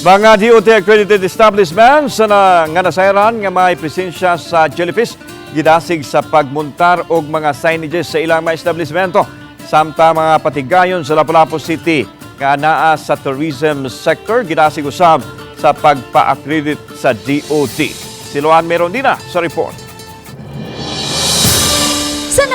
Mga DOT accredited establishments na nga nasayran nga may presensya sa jellyfish gidasig sa pagmuntar og mga signages sa ilang mga establishmento samtang mga patigayon sa Lapu-Lapu City nga naa sa tourism sector gidasig usab sa pagpa-accredit sa DOT. Si Luan Merondina sa report.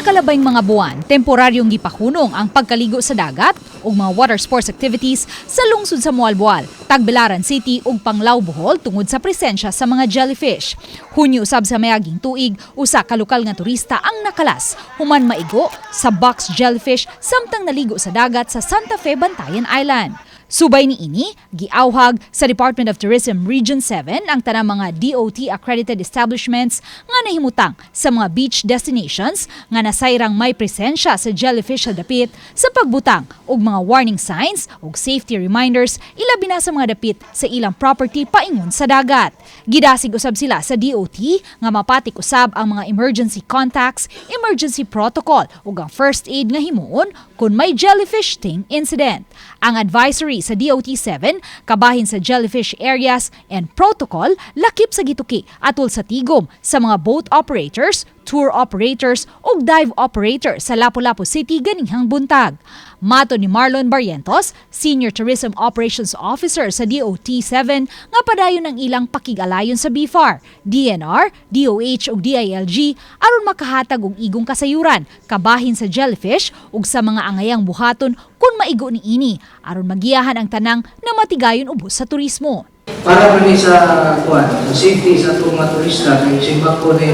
Sa nakalabayng mga buwan, temporaryong gipahunong ang pagkaligo sa dagat ug mga water sports activities sa lungsod sa Mualboal, Tagbilaran City ug Panglao Bohol tungod sa presensya sa mga jellyfish. Hunyo usab sa mayaging tuig, usa ka lokal nga turista ang nakalas human maigo sa box jellyfish samtang naligo sa dagat sa Santa Fe Bantayan Island. Subay ni ini, giawhag sa Department of Tourism Region 7 ang tanang mga DOT accredited establishments nga nahimutang sa mga beach destinations nga nasayrang may presensya sa jellyfish dapit sa pagbutang og mga warning signs ug safety reminders ilabi na sa mga dapit sa ilang property paingon sa dagat. Gidasig usab sila sa DOT nga mapatik usab ang mga emergency contacts, emergency protocol ug ang first aid nga himuon kung may jellyfish sting incident. Ang advisory sa DOT-7 kabahin sa jellyfish areas and protocol lakip sa gituki atol sa tigom sa mga boat operators, tour operators ug dive operator sa Lapu-Lapu City ganihang buntag. Mato ni Marlon Barrientos, Senior Tourism Operations Officer sa DOT-7 nga padayon ang ilang pakigalayon sa BFAR, DNR, DOH ug DILG aron makahatag og igong kasayuran kabahin sa jellyfish ug sa mga angayang buhaton kung maigo ni ini aron magiyahan ang tanang na matigayon ubos sa turismo. para pa ni sa kuan, sa safety sa mga turista, kay simbang ko na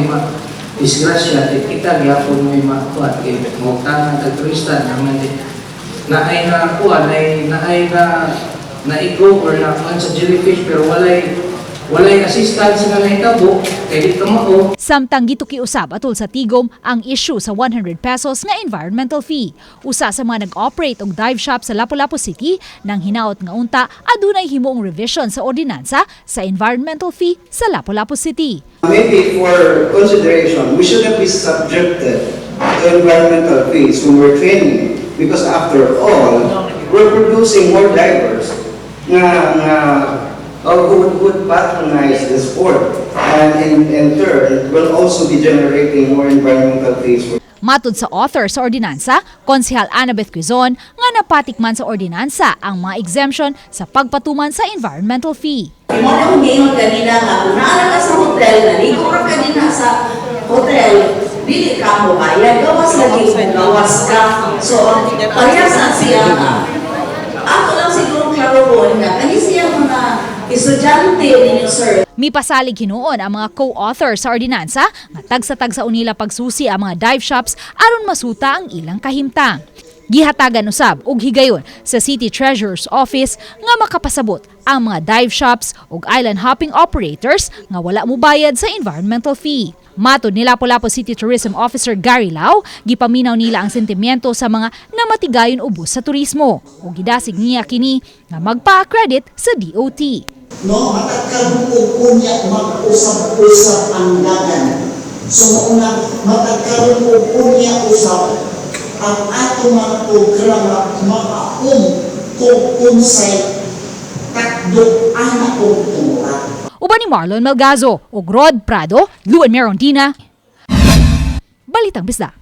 disgrasya, di kita gyapon may mga kuan, kay mga tanang tag turista, naman di, na ay na kuan, ay na ay na naigo or na kuan sa jellyfish, pero walay walay assistance nga nahitabo, kay di ka mao, Samtang gituki usab atol sa tigom ang issue sa 100 pesos nga environmental fee. Usa sa mga nag-operate og dive shop sa Lapu-Lapu City nang hinaot nga unta adunay himuong revision sa ordinansa sa environmental fee sa Lapu-Lapu City. Maybe for consideration, we shouldn't be subjected to environmental fees when we're training. Because after all, we're producing more divers na, na uh, who would, would patronize the sport. And in, in turn, it will also be generating more environmental fees for Matod sa author sa ordinansa, Konsehal Annabeth Quizon, nga napatikman sa ordinansa ang mga exemption sa pagpatuman sa environmental fee. Mo na kung ngayon kanina nga, kung naala ka sa hotel, naligo ka kanina sa hotel, dili ka mo bayad, gawas lagi kung gawas ka. So, parehas na siya nga. Ako lang siguro klaro ko nga, kani siya mga estudyante ninyo, sir. Mipasalig hinuon ang mga co-author sa ordinansa nga tagsa-tag sa unila pagsusi ang mga dive shops aron masuta ang ilang kahimtang. Gihatagan usab og higayon sa City Treasurer's Office nga makapasabot ang mga dive shops ug island hopping operators nga wala mo bayad sa environmental fee. Matod ni Lapu-Lapu City Tourism Officer Gary Lau, gipaminaw nila ang sentimiento sa mga namatigayon ubos sa turismo ug gidasig niya kini nga magpa-accredit sa DOT. No matagkaroon po niya mag-usap-usap ang dagan. So mauna, matagkaroon po niya usap ang ato mga programa makaum kung unsay takdo anak o tumurat. Uban ni Marlon Melgazo ug Rod Prado, Luan Merondina. Balitang Bisda.